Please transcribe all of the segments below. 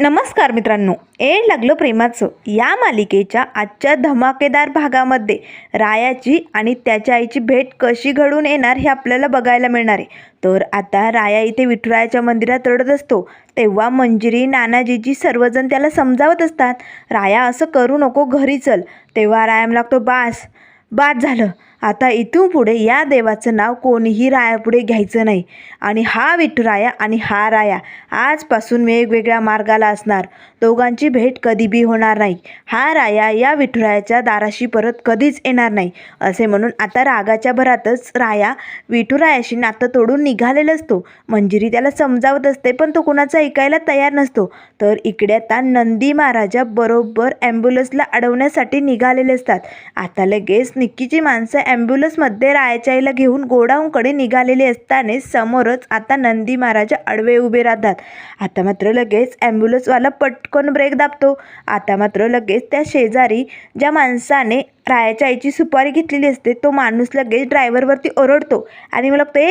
नमस्कार मित्रांनो ए लागलं प्रेमाचं. या मालिकेच्या आजच्या धमाकेदार भागामध्ये रायाची आणि त्याच्या आईची भेट कशी घडून येणार हे आपल्याला बघायला मिळणार आहे. तर आता राया इथे विठुरायाच्या मंदिरात रडत असतो. तेव्हा मंजिरी नानाजीजी सर्वजण त्याला समजावत असतात. राया असं करू नको घरी चल. तेव्हा रायाम लागतो बास बाद झालं. आता इथून पुढे या देवाचं नाव कोणीही रायापुढे घ्यायचं नाही. आणि हा विठुराया आणि हा राया आजपासून वेगवेगळ्या मार्गाला असणार. दोघांची भेट कधी बी होणार नाही. हा राया या विठुरायाच्या दाराशी परत कधीच येणार नाही असे म्हणून आता रागाच्या भरातच राया विठुरायाशी नातं तोडून निघालेला असतो. मंजिरी त्याला समजावत असते पण तो कुणाचं ऐकायला तयार नसतो. तर इकडे आता नंदी महाराजा बरोबर ॲम्ब्युलन्सला अडवण्यासाठी निघालेले असतात. आता लगेच निक्कीची माणसं ॲम्ब्युलन्समध्ये रायचाईला आईला घेऊन गोडाऊनकडे निघालेले असताना समोरच आता नंदी महाराजा अडवे उभे राहतात. आता मात्र लगेच ॲम्ब्युलन्सवाला पटकन ब्रेक दाबतो. आता मात्र लगेच त्या शेजारी ज्या माणसाने रायाच्या आईची सुपारी घेतलेली असते तो माणूस लगेच ड्रायव्हरवरती ओरडतो आणि मला ते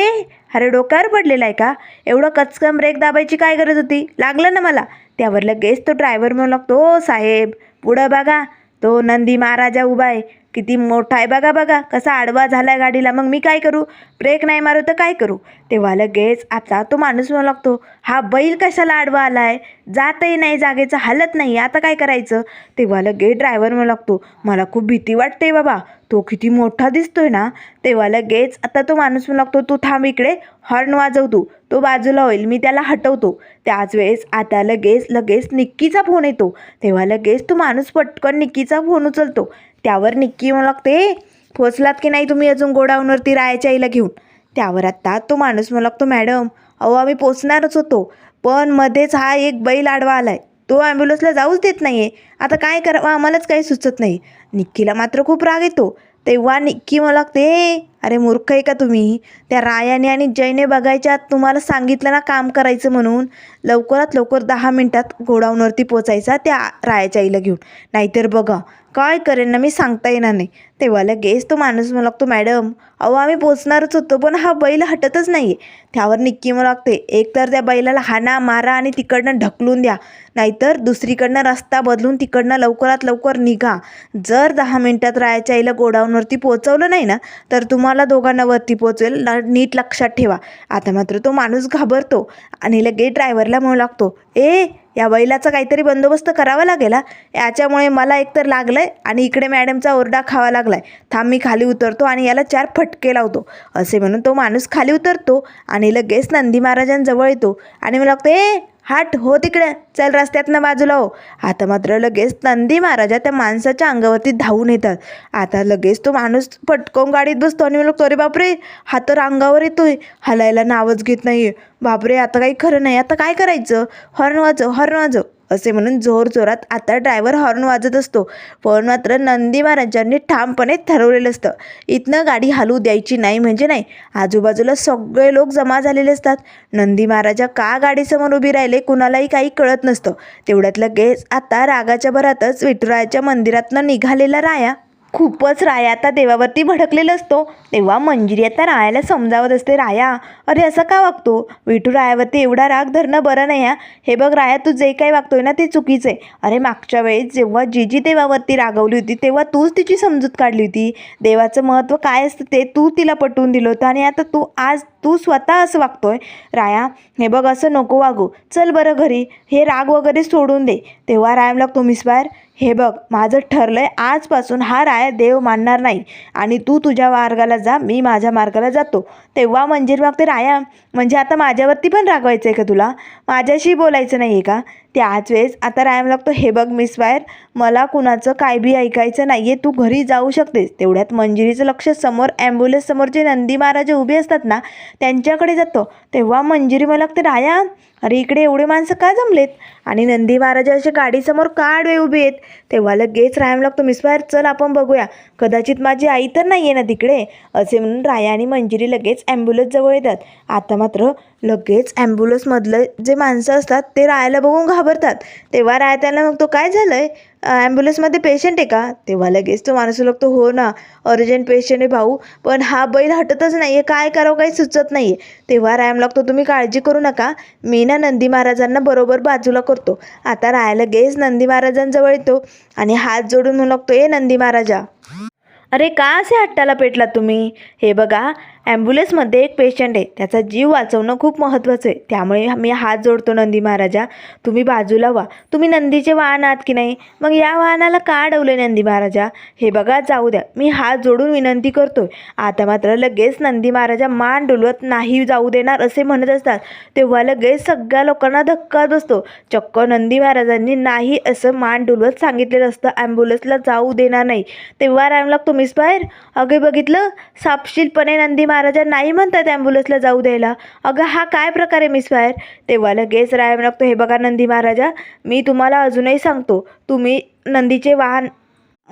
अरे डोक्यावर पडलेला आहे का? एवढं कचकन ब्रेक दाबायची काय गरज होती? लागलं ना मला? त्यावर लगेच तो ड्रायव्हर म्हणू लागतो ओ साहेब पुढं बघा. तो नंदी महाराजा उभा आहे. किती मोठा आहे. बघा बघा कसा आडवा झाला आहे गाडीला. मग मी काय करू? ब्रेक नाही मारू तर काय करू? तेव्हा लगेच आता तो माणूस म्हणू लागतो हा बैल कशाला आडवा आला आहे जातही नाही जागेचं हालत नाही. आता काय करायचं? तेव्हा लगेच ड्रायव्हर म्हणू लागतो मला खूप भीती वाटते बाबा. तो किती मोठा दिसतोय ना? तेव्हा लगेच आता तो माणूस म्हणू लागतो तू थांब इकडे. हॉर्न वाजव तू. तो बाजूला होईल. मी त्याला हटवतो. त्याच वेळेस आता लगेच लगेच निक्कीचा फोन येतो. तेव्हा लगेच तो माणूस पटकन निक्कीचा फोन उचलतो. त्यावर निक्की म्हणू लागते पोचलात की नाही तुम्ही अजून गोडाऊनवरती रायाच्या आईला घेऊन? त्यावर आत्ता तो माणूस म्हणू लागतो मॅडम. अहो आम्ही पोचणारच होतो. पण मध्येच हा एक बैल आडवा आलाय. तो ॲम्ब्युलन्सला जाऊच देत नाही आहे आता काय करावं? आम्हालाच काही सुचत नाही. निक्कीला मात्र खूप राग येतो. तेव्हा निक्की मला लागते अरे मूर्ख आहे का तुम्ही? त्या रायाने आणि जयने बघायच्या आत तुम्हाला सांगितलं ना काम करायचं म्हणून. लवकरात लवकर दहा मिनटात गोडाऊनवरती पोचायचा त्या रायाच्या आईला घेऊन. नाहीतर बघा काय करेन ना मी सांगता येणार नाही. तेव्हा लगेच तो माणूस मला लागतो मॅडम अहो आम्ही पोचणारच होतो पण हा बैल हटतच नाही आहे त्यावर निक्की मला लागते एक तर त्या बैलाला हाना मारा आणि तिकडनं ढकलून द्या. नाहीतर दुसरीकडनं रस्ता बदलून तिकडनं लवकरात लवकर निघा. जर दहा मिनटात रायाच्या आईला गोडाऊनवरती पोचवलं नाही ना तर तुम्हाला दोघांना वरती पोचेल नीट लक्षात ठेवा. आता मात्र तो माणूस घाबरतो आणि लगेच ड्रायव्हरला म्हणू लागतो ए या बैलाचा काहीतरी बंदोबस्त करावा लागेल हा? याच्यामुळे मला एकतर लागलं आहे आणि इकडे मॅडमचा ओरडा खावा लागला आहे थांब मी खाली उतरतो आणि याला चार फटके लावतो. असे म्हणून तो माणूस खाली उतरतो आणि लगेच नंदी महाराजांजवळ येतो आणि मला लागतो ए हाट हो तिकडे. चल रस्त्यातनं बाजूला हो. आता मात्र लगेच नंदी महाराजा त्या माणसाच्या अंगावरती धावून येतात. आता लगेच तो माणूस पटकन गाडीत बसतो आणि म्हणतो अरे बापरे हा तर अंगावर येतोय. हलायला नावच घेत नाही बापरे आता काही खरं नाही. आता काय करायचं? हॉर्न वाजव हॉर्न वाजव. असे म्हणून जोर जोरात आता ड्रायव्हर हॉर्न वाजत असतो. पण मात्र नंदी महाराजांनी ठामपणे ठरवलेलं असतं. इथनं गाडी हलू द्यायची नाही म्हणजे नाही. आजूबाजूला सगळे लोक जमा झालेले असतात. नंदी महाराजा का गाडीसमोर उभी राहिले कुणालाही काही कळत नसतं. तेवढ्यात लगेच आता रागाच्या भरातच विठुरायाच्या मंदिरातनं निघालेला राया खूपच राया आता देवावरती भडकलेला असतो. तेव्हा मंजिरी आता रायाला समजावत असते राया अरे असं का वागतो? विठू रायावरती एवढा राग धरणं बरं नाही हा. हे बघ राया तू जे काही वागतोय ना ते चुकीचं आहे. अरे मागच्या वेळेस जेव्हा जी जी देवावरती रागवली होती तेव्हा तूच तिची समजूत काढली होती. देवाचं महत्त्व काय असतं ते तू तिला पटवून दिलं होतं आणि आता तू आज तू स्वतः असं वागतोय. राया हे बघ असं नको वागू. चल बरं घरी. हे राग वगैरे सोडून दे. तेव्हा रायाम लागतो मिसबार हे बघ माझं ठरलं आहे आजपासून हा राया देव मानणार नाही. आणि तू तुझ्या मार्गाला जा मी माझ्या मार्गाला जातो. तेव्हा मंदिर मग ते राया म्हणजे आता माझ्यावरती पण रागवायचं आहे का तुला? माझ्याशी बोलायचं नाही आहे का? त्याच वेळेस आता रायाम लागतो. हे बघ मिस वायर मला कुणाचं काय बी ऐकायचं नाही आहे तू घरी जाऊ शकतेस. तेवढ्यात मंजिरीचं लक्ष समोर ॲम्ब्युलन्ससमोर जे नंदी महाराज उभे असतात ना त्यांच्याकडे जातो. तेव्हा मंजिरी मला लागते राया अरे इकडे एवढे माणसं का जमलेत? आणि नंदी महाराजाच्या गाडीसमोर का आडवे उभे आहेत. तेव्हा लगेच रायम लागतो मिस वायर चल आपण बघूया. कदाचित माझी आई तर नाही आहे ना तिकडे? असे म्हणून राया आणि मंजिरी लगेच ॲम्ब्युलन्सजवळ येतात. आता मात्र लगेच ॲम्ब्युलन्समधलं जे माणसं असतात ते रायाला बघून घाबरतात. तेव्हा राया त्याला मग तो काय झालं आहे ॲम्ब्युलन्समध्ये पेशंट आहे का? तेव्हा लगेच तो माणूस लागतो हो ना अर्जंट पेशंट आहे भाऊ पण हा बैल हटतच नाही आहे काय करावं काही सुचत नाही आहे तेव्हा रायम लागतो तुम्ही काळजी करू नका मी ना नंदी महाराजांना बरोबर बाजूला करतो. आता राया लगेच नंदी महाराजांजवळ येतो आणि हात जोडून म्हणू लागतो ए नंदी महाराजा. अरे का असे हट्टाला पेटलात तुम्ही? हे बघा ॲम्ब्युलन्समध्ये एक पेशंट आहे. त्याचा जीव वाचवणं खूप महत्त्वाचं आहे. त्यामुळे मी हात जोडतो नंदी महाराजा. तुम्ही बाजूला व्हा. तुम्ही नंदीचे वाहन आहात की नाही? मग या वाहनाला का अडवले नंदी महाराजा? हे बघा जाऊ द्या. मी हात जोडून विनंती करतोय. आता मात्र लगेच नंदी महाराजा मान डोलवत नाही जाऊ देणार असे म्हणत असतात. तेव्हा लगेच सगळ्या लोकांना धक्का बसतो. चक्क नंदी महाराजांनी नाही असं मान डोलवत सांगितलेलं असतं. ॲम्ब्युलन्सला जाऊ देणार नाही. तेव्हा राम लागतो मिस बाहेर? अगे बघितलं? सापशीलपणे नंदी महाराजा नाही म्हणतात ॲम्ब्युलन्सला जाऊ द्यायला. अगं हा काय प्रकार आहे मिस फायर तेव्हा लगेच राम लागतो हे बघा नंदी महाराजा मी तुम्हाला अजूनही सांगतो तुम्ही नंदीचे वाहन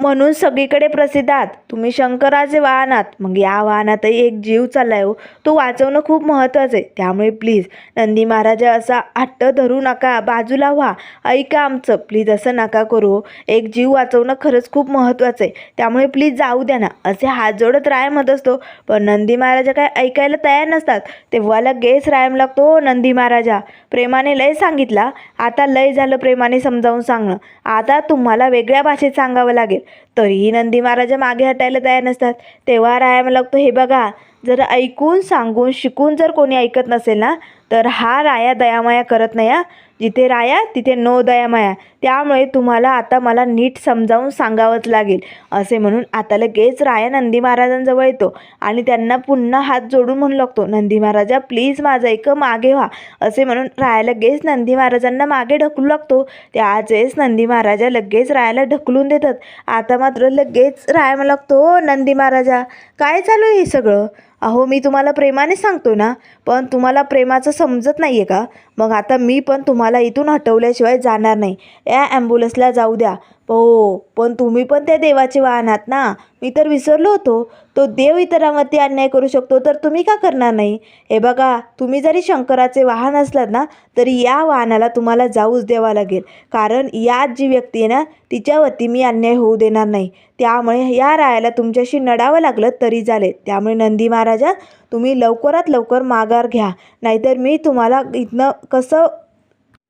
म्हणून सगळीकडे प्रसिद्ध आहात. तुम्ही शंकराचे वाहन आहात. मग या वाहनातही एक जीव चाललाय हो. तो वाचवणं खूप महत्त्वाचं आहे. त्यामुळे प्लीज नंदी महाराजा असा हट्ट धरू नका. बाजूला व्हा. ऐका आमचं. प्लीज असं नका करू हो. एक जीव वाचवणं खरंच खूप महत्त्वाचं आहे. त्यामुळे प्लीज जाऊ द्या ना. असे हात जोडत राय म्हणत असतो. पण नंदी महाराजा काय ऐकायला तयार नसतात. तेव्हा लगेच रायम लागतो "हो, नंदी महाराजा. प्रेमाने लय सांगितला. आता लय झालं प्रेमाने समजावून सांगणं. आता तुम्हाला वेगळ्या भाषेत सांगावं लागेल. तरीही नंदी महाराजा मागे हटायला तयार नसतात. तेव्हा रायाम लागतो हे बघा जर ऐकून सांगून शिकून जर कोणी ऐकत नसेल ना तर हा राया दयामाया करत नाही हा जिथे राया तिथे नो दयामाया. त्यामुळे तुम्हाला आता मला नीट समजावून सांगावंच लागेल असे म्हणून आता लगेच राया नंदी महाराजांजवळ येतो आणि त्यांना पुन्हा हात जोडून म्हणू लागतो नंदी महाराजा प्लीज माझं एक मागे व्हा. असे म्हणून राया लगेच नंदी महाराजांना मागे ढकलू लागतो. त्याच नंदी महाराजा लगेच रायाला ढकलून देतात. आता मात्र लगेच राया म्हणू लागतो नंदी महाराजा काय चालू आहे हे सगळं? अहो मी तुम्हाला प्रेमाने सांगतो ना पण तुम्हाला प्रेमाचं समजत नाही आहे का? मग आता मी पण तुम्हाला इथून हटवल्याशिवाय जाणार नाही. या ॲम्ब्युलन्सला जाऊ द्या. हो पण तुम्ही पण त्या देवाचे वाहन आहात ना? मी तर विसरलो होतो. तो देव इतरांवरती अन्याय करू शकतो तर तुम्ही का करणार नाही? हे बघा तुम्ही जरी शंकराचे वाहन असलात ना तरी या वाहनाला तुम्हाला जाऊच द्यावा लागेल. कारण यात जी व्यक्ती आहे ना तिच्यावरती मी अन्याय होऊ देणार नाही. त्यामुळे या रायाला तुमच्याशी नडावं लागलं तरी चालेल. त्यामुळे नंदी महाराजा तुम्ही लवकरात लवकर माघार घ्या. नाहीतर मी तुम्हाला इथनं कसं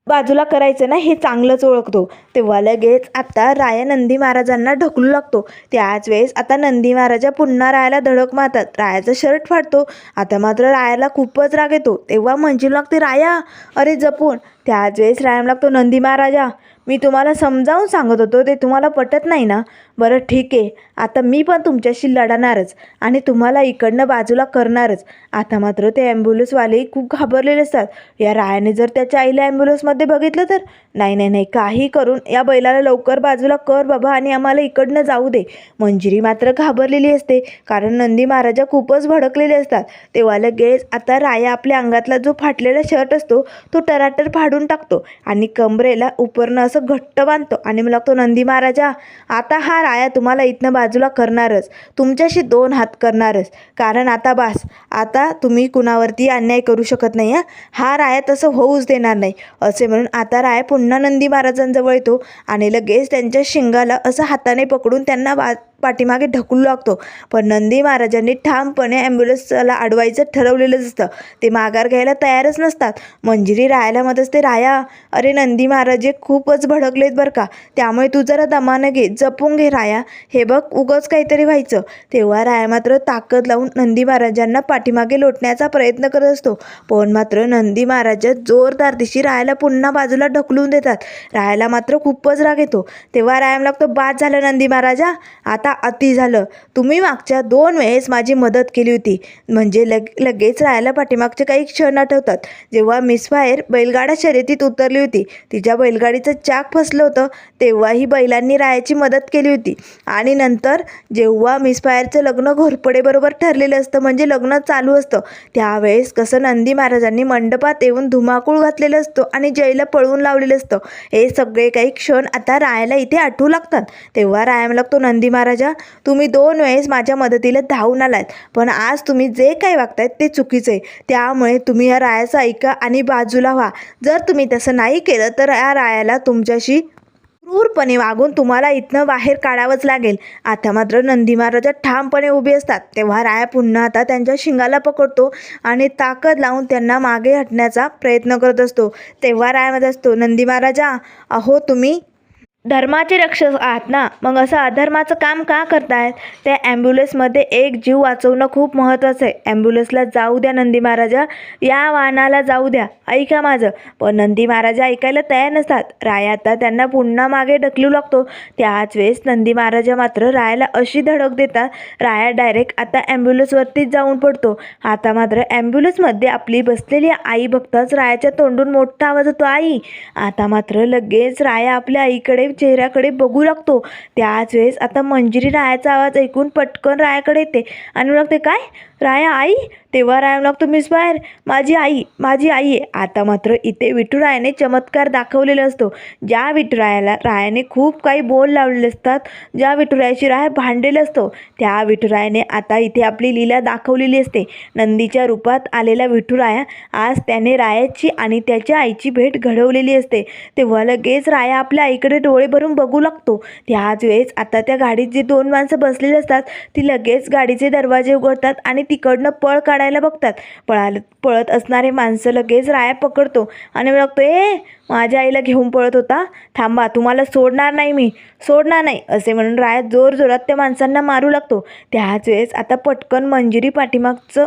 बाजूला करायचं ना हे चांगलंच ओळखतो. तेव्हा लगेच आता राया नंदी महाराजांना ढकलू लागतो. त्याच वेळेस आता नंदी महाराजा पुन्हा रायाला धडक मारतात. रायाचा शर्ट फाडतो. आता मात्र रायाला खूपच राग येतो. तेव्हा म्हणजे लागते राया अरे जपून त्याच वेळेस राम लागतो नंदी महाराजा मी तुम्हाला समजावून सांगत होतो ते तुम्हाला पटत नाही ना? बरं ठीक आहे. आता मी पण तुमच्याशी लढणारच आणि तुम्हाला इकडनं बाजूला करणारच. आता मात्र ते ॲम्ब्युलन्सवाले खूप घाबरलेले असतात. या रायाने जर त्याच्या आईला ॲम्ब्युलन्समध्ये बघितलं तर? नाही नाही नाही. काही करून या बैलाला लवकर बाजूला कर बाबा आणि आम्हाला इकडनं जाऊ दे. मंजिरी मात्र घाबरलेली असते कारण नंदी महाराजा खूपच भडकलेले असतात. तेव्हा लगेच आता राया आपल्या अंगातला जो फाटलेला शर्ट असतो तो टराटर फाडून टाकतो आणि कमरेला उपरणं असं घट्ट बांधतो आणि मला लागतो नंदी महाराजा आता हा राया तुम्हाला इथनं बाजूला करणारच. तुमच्याशी दोन हात करणारच. कारण आता बास आता तुम्ही कुणावरती अन्याय करू शकत नाही हा? हा राया तसं होऊच देणार नाही. असे म्हणून आता राया पुन्हा नंदी महाराजांजवळ येतो आणि लगेच त्यांच्या शिंगाला असं हाताने पकडून त्यांना बा पाठीमागे ढकलू लागतो. पण नंदी महाराजांनी ठामपणे ॲम्ब्युलन्सला अडवायचं ठरवलेलंच असतं. ते माघार घ्यायला तयारच नसतात. मंजिरी राहायला मत असते राया. अरे नंदी महाराज हे खूपच भडकलेत बरं का. त्यामुळे तू जरा दमानं घे जपून घे राया. हे बघ उगंच काहीतरी व्हायचं. तेव्हा राया मात्र ताकद लावून नंदी महाराजांना पाठीमागे लोटण्याचा प्रयत्न करत असतो. पण मात्र नंदी महाराज जोरदार दिशी रायाला पुन्हा बाजूला ढकलून देतात. रायाला मात्र खूपच राग येतो. तेव्हा रायाम लागतो बाद झालं नंदी महाराजा. आता अति झालं. तुम्ही मागच्या दोन वेळेस माझी मदत केली होती. म्हणजे लग लगेच राहायला पाठीमागचे काही क्षण आठवतात. जेव्हा मिस फायर बैलगाडा शर्यतीत उतरली होती तिच्या बैलगाडीचं चाक फसलं होतं तेव्हाही बैलांनी रायाची मदत केली होती. आणि नंतर जेव्हा मिस फायरचं लग्न घोरपडेबरोबर ठरलेलं असतं म्हणजे लग्न चालू असतं त्यावेळेस कसं नंदी महाराजांनी मंडपात येऊन धुमाकूळ घातलेलं असतं आणि जयला पळवून लावलेलं असतं. हे सगळे काही क्षण आता रायाला इथे आठवू लागतात. तेव्हा रायाला लागतो नंदी महाराज राजा तुम्ही दोन वेळेस माझ्या मदतीला धावून आलात. पण आज तुम्ही जे काही वागतायत ते चुकीचं आहे. त्यामुळे तुम्ही या रायाचं ऐका आणि बाजूला व्हा. जर तुम्ही तसं नाही केलं तर या रायाला तुमच्याशी क्रूरपणे वागून तुम्हाला इथनं बाहेर काढावंच लागेल. आता मात्र नंदी महाराजा ठामपणे उभे असतात. तेव्हा राया पुन्हा आता त्यांच्या शिंगाला पकडतो आणि ताकद लावून त्यांना मागे हटण्याचा प्रयत्न करत असतो. तेव्हा रायामध्ये असतो नंदी महाराजा अहो तुम्ही धर्माचे रक्षक आहात ना? मग असं अधर्माचं काम का करतायत? त्या ॲम्ब्युलन्समध्ये एक जीव वाचवणं खूप महत्त्वाचं आहे. ॲम्ब्युलन्सला जाऊ द्या नंदी महाराजा. या वाहनाला जाऊ द्या. ऐका माझं. पण नंदी महाराजा ऐकायला तयार नसतात. राया आता त्यांना पुन्हा मागे ढकलू लागतो. त्याच वेळेस नंदी महाराजा मात्र रायाला अशी धडक देतात. राया डायरेक्ट आता ॲम्ब्युलन्सवरतीच जाऊन पडतो. आता मात्र ॲम्ब्युलन्समध्ये आपली बसलेली आई बघताच रायाच्या तोंडून मोठा आवाज होतो आई! आता मात्र लगेच राया आपल्या आईकडे चेहऱ्याकडे बघू लागतो. त्याच वेळेस आता मंजिरी रायाचा आवाज ऐकून पटकन रायाकडे येते. आणि लागते काय? राया आई? तेव्हा राया लागतो मिस बाहेर. माझी आई माझी आई आहे. आता मात्र इथे विठुरायाने चमत्कार दाखवलेला असतो. ज्या विठुरायाला रायाने खूप काही बोल लावलेले असतात ज्या विठुरायाची राय भांडलेलं असतो त्या विठुरायाने आता इथे आपली लीला दाखवलेली असते. नंदीच्या रूपात आलेला विठुराया आज त्याने रायाची आणि त्याच्या आईची भेट घडवलेली असते. तेव्हा लगेच राया आपल्या आईकडे डोळे भरून बघू लागतो. त्याच वेळेस आता त्या गाडीत जी दोन माणसं बसलेली असतात ती लगेच गाडीचे दरवाजे उघडतात आणि तिकडनं पळ काढ काढायला बघतात. पळाल पळत असणारे माणसं लगेच राया पकडतो आणि लागतो ए माझ्या आईला घेऊन पळत होता. थांबा तुम्हाला सोडणार नाही मी. सोडणार नाही असे म्हणून राया जोर जोरात त्या माणसांना मारू लागतो. त्याच वेळेस आता पटकन मंजिरी पाठीमागचं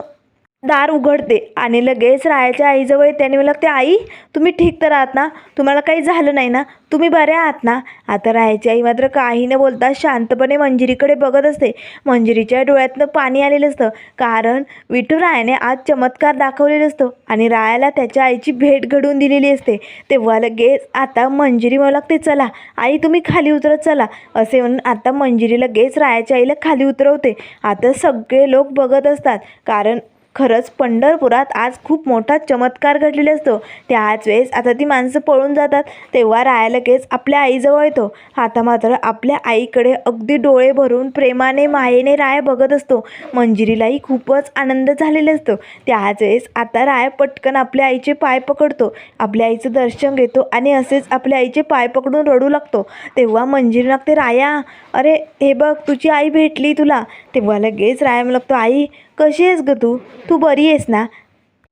दार उघडते आणि लगेच रायाच्या आईजवळ येते आणि मला लागते आई तुम्ही ठीक तर आहात ना? तुम्हाला काही झालं नाही ना? तुम्ही बरे आहात ना? आता रायाची आई मात्र काही न बोलता शांतपणे मंजिरीकडे बघत असते. मंजिरीच्या डोळ्यातनं पाणी आलेलं असतं कारण विठुरायाने आज चमत्कार दाखवलेलं असतं आणि रायाला त्याच्या आईची भेट घडवून दिलेली असते. तेव्हा लगेच आता मंजिरी मला लागते चला आई तुम्ही खाली उतरत चला असे म्हणून आता मंजिरी लगेच रायाच्या आईला खाली उतरवते. आता सगळे लोक बघत असतात कारण खरंच पंढरपुरात आज खूप मोठा चमत्कार घडलेला असतो. त्याच वेळेस आता ती माणसं पळून जातात. तेव्हा राया लगेच आपल्या आईजवळ येतो. आता मात्र आपल्या आईकडे अगदी डोळे भरून प्रेमाने मायेने राया बघत असतो. मंजिरीलाही खूपच आनंद झालेला असतो. त्याच वेळेस आता राया पटकन आपल्या आईचे पाय पकडतो. आपल्या आईचं दर्शन घेतो आणि असेच आपल्या आईचे पाय पकडून रडू लागतो. तेव्हा मंजिरी लागते राया अरे हे बघ तुझी आई भेटली तुला. तेव्हा लगेच राया लागतो आई कशी आहेस गं तू? तू बरी आहेस ना?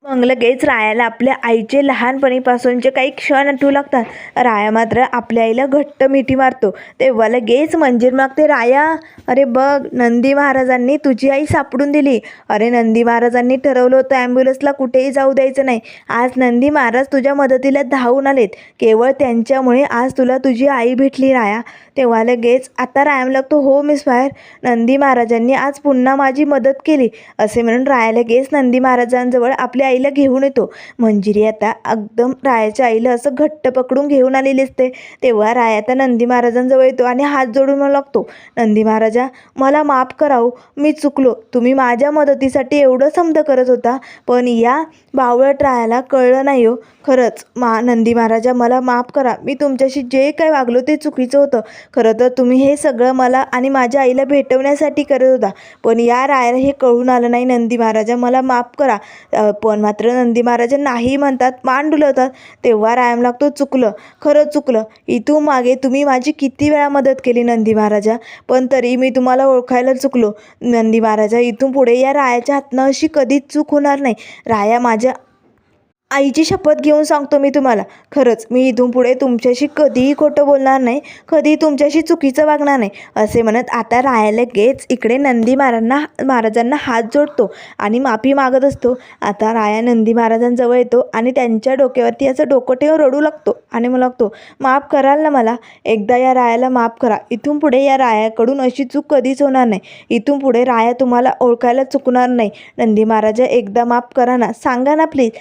मग लगेच रायाला आपल्या आईचे लहानपणीपासूनचे काही क्षण आठवू लागतात. राया मात्र आपल्या आईला घट्ट मिठी मारतो. तेव्हा लगेच मंजीर मागते राया अरे बघ नंदी महाराजांनी तुझी आई सापडून दिली. अरे नंदी महाराजांनी ठरवलं होतं ॲम्ब्युलन्सला कुठेही जाऊ द्यायचं नाही. आज नंदी महाराज तुझ्या मदतीला धावून आलेत. केवळ त्यांच्यामुळे आज तुला तुझी आई भेटली राया. तेव्हा लगेच आता रायाम लागतो हो मिस फायर. नंदी महाराजांनी आज पुन्हा माझी मदत केली. असे म्हणून राया लगेच नंदी महाराजांजवळ आपल्या आईला घेऊन येतो. मंजिरी आता एकदम रायाच्या आईला असं घट्ट पकडून घेऊन आलेली असते. तेव्हा राया आता नंदी महाराजांजवळ येतो आणि हात जोडून लागतो. नंदी महाराजा मला माफ कराव हो, मी चुकलो. तुम्ही माझ्या मदतीसाठी एवढं समज करत होता पण या बावळट रायाला कळलं नाही हो. खरंच मा नंदी महाराजा मला माफ करा. मी तुमच्याशी जे काय वागलो ते चुकीचं होतं. खरं तर तुम्ही हे सगळं मला आणि माझ्या आईला भेटवण्यासाठी करत होता. पण या रायाला हे कळून आलं नाही. नंदी महाराजा मला माफ करा. पण पण मात्र नंदी महाराज नाही म्हणतात मान डुलवतात. तेव्हा रायम लागतो चुकलं. खरं चुकलं. इथून मागे तुम्ही माझी किती वेळा मदत केली नंदी महाराजा. पण तरी मी तुम्हाला ओळखायला चुकलो. नंदी महाराजा इथून पुढे या रायाच्या हातनं अशी कधीच चूक होणार नाही. राया माझ्या आईची शपथ घेऊन सांगतो मी तुम्हाला. खरंच मी इथून पुढे तुमच्याशी कधीही खोटं बोलणार नाही कधीही तुमच्याशी चुकीचं वागणार नाही असे म्हणत आता रायाला गेच इकडे नंदी महाराजांना महाराजांना हात जोडतो आणि माफी मागत असतो. आता राया नंदी महाराजांजवळ येतो आणि त्यांच्या डोक्यावरती असं डोकं ठेवून रडू लागतो आणि मग लागतो माफ कराल ना मला एकदा या रायाला माफ करा. इथून पुढे या रायाकडून अशी चूक कधीच होणार नाही. इथून पुढे राया तुम्हाला ओळखायला चुकणार नाही. नंदी महाराजा एकदा माफ करा ना. सांगा ना प्लीज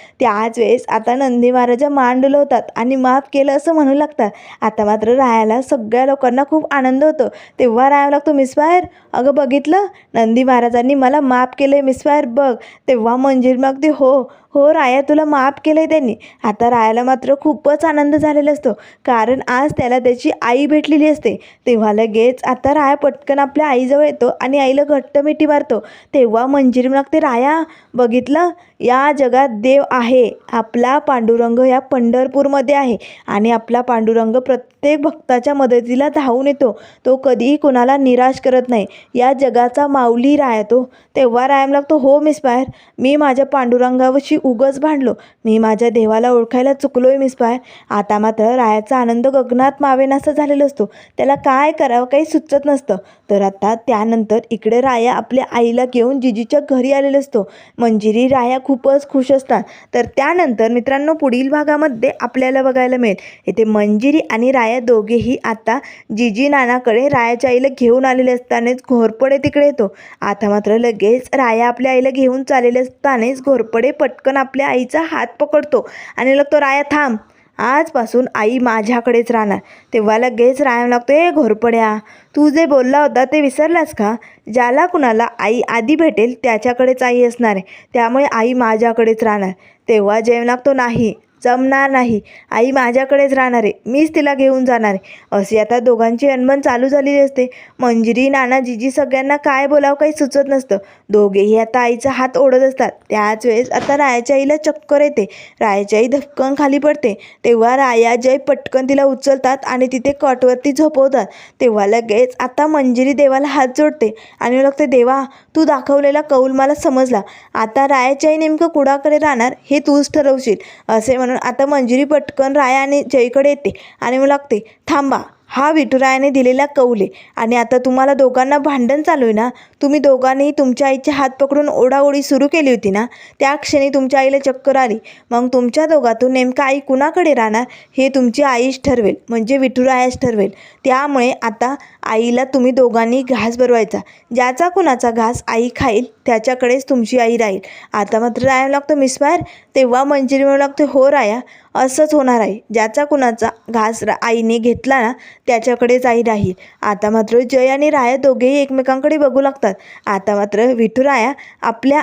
त्याच वेळेस आता नंदी महाराजा मान डुलवतात आणि माफ केलं असं म्हणू लागतात. आता मात्र रायाला सगळ्या लोकांना खूप आनंद होतो. तेव्हा राया लागतो मिस बाहेर अगं बघितलं? नंदी महाराजांनी मला माफ केलं मिस बाहेर बघ. तेव्हा मंजिर मागते हो हो राया तुला माफ केलं आहे त्यांनी. आता रायाला मात्र खूपच आनंद झालेला असतो. कारण आज त्याला त्याची आई भेटलेली असते. तेव्हा लगेच आता राया पटकन आपल्या आईजवळ येतो आणि आईला घट्ट मिठी मारतो. तेव्हा मंजिरी लागते राया बघितलं? या जगात देव आहे. आपला पांडुरंग या पंढरपूरमध्ये आहे आणि आपला पांडुरंग प्रत प्रत्येक भक्ताच्या मदतीला धावून येतो. तो कधीही कोणाला निराश करत नाही. या जगाचा माऊली राया तो. तेव्हा रायम लागतो हो मिस पायर मी माझ्या पांडुरंगावशी उगच भांडलो. मी माझ्या देवाला ओळखायला चुकलोय मिस पायर आता मात्र रायाचा आनंद गगनात मावेनासा झालेला असतो. त्याला काय करावं काही सुचत नसतं. तर आता त्यानंतर इकडे राया आपल्या आईला घेऊन जिजीच्या घरी आलेला असतो. मंजिरी राया खूपच खुश असतात. तर त्यानंतर मित्रांनो पुढील भागामध्ये आपल्याला बघायला मिळेल. इथे मंजिरी आणि राया दोघेही आता जिजी नानाकडे रायाच्या आईला घेऊन आलेले असतानाच घोरपडे तिकडे येतो. आता मात्र लगेच राया आपल्या आईला घेऊन चाललेले असतानाच घोरपडे पटकन आपल्या आईचा हात पकडतो आणि लागतो राया थांब. आजपासून आई माझ्याकडेच राहणार. तेव्हा लगेच राया लागतो ए घोरपड्या तू जे बोलला होता ते विसरलास का? ज्याला कुणाला आई आधी भेटेल त्याच्याकडेच आई असणार आहे. त्यामुळे आई माझ्याकडेच राहणार. तेव्हा जेव लागतो नाही. जमणार नाही. आई माझ्याकडेच राहणार आहे. मीच तिला घेऊन जाणार आहे. अशी आता दोघांची अनबन चालू झालेली असते. मंजिरी नाना जिजी सगळ्यांना काय बोलावं काही सुचत नसतं. दोघेही आता आईचा हात ओढत असतात. त्याच वेळेस आता रायाच्या आईला चक्कर येते. रायाची आई धपकन खाली पडते. तेव्हा राया जय पटकन तिला उचलतात आणि तिथे कॉटवरती झोपवतात. तेव्हा लगेच आता मंजिरी देवाला हात जोडते आणि लागते देवा तू दाखवलेला कौल मला समजला. आता रायाची आई नेमकं कुणाकडे राहणार हे तूच ठरवशील. असे म्हणून आता मंजिरी पटकन राया आणि जयकडे येते आणि मग लागते थांबा हा विठुरायाने दिलेला कौले आणि आता तुम्हाला दोघांना भांडण चालू आहे ना तुम्ही दोघांनी तुमच्या आईचे हात पकडून ओढाओढी सुरू केली होती ना त्या क्षणी तुमच्या आईला चक्कर आली. मग तुमच्या दोघातून नेमका आई कुणाकडे राहणार हे तुमची आईच ठरवेल म्हणजे विठुरायाच ठरवेल. त्यामुळे आता आईला तुम्ही दोघांनी घास भरवायचा. ज्याचा कुणाचा घास आई खाईल त्याच्याकडेच तुमची आई राहील. आता मात्र राया लागतो मिसफायर तेव्हा मंजिरी म्हणू लागते हो राया असंच होणार आहे. ज्याचा कुणाचा घास रा आईने घेतला ना त्याच्याकडेच आई राहील. आता मात्र जय आणि राया दोघेही एकमेकांकडे बघू लागतात. आता मात्र विठुराया आपल्या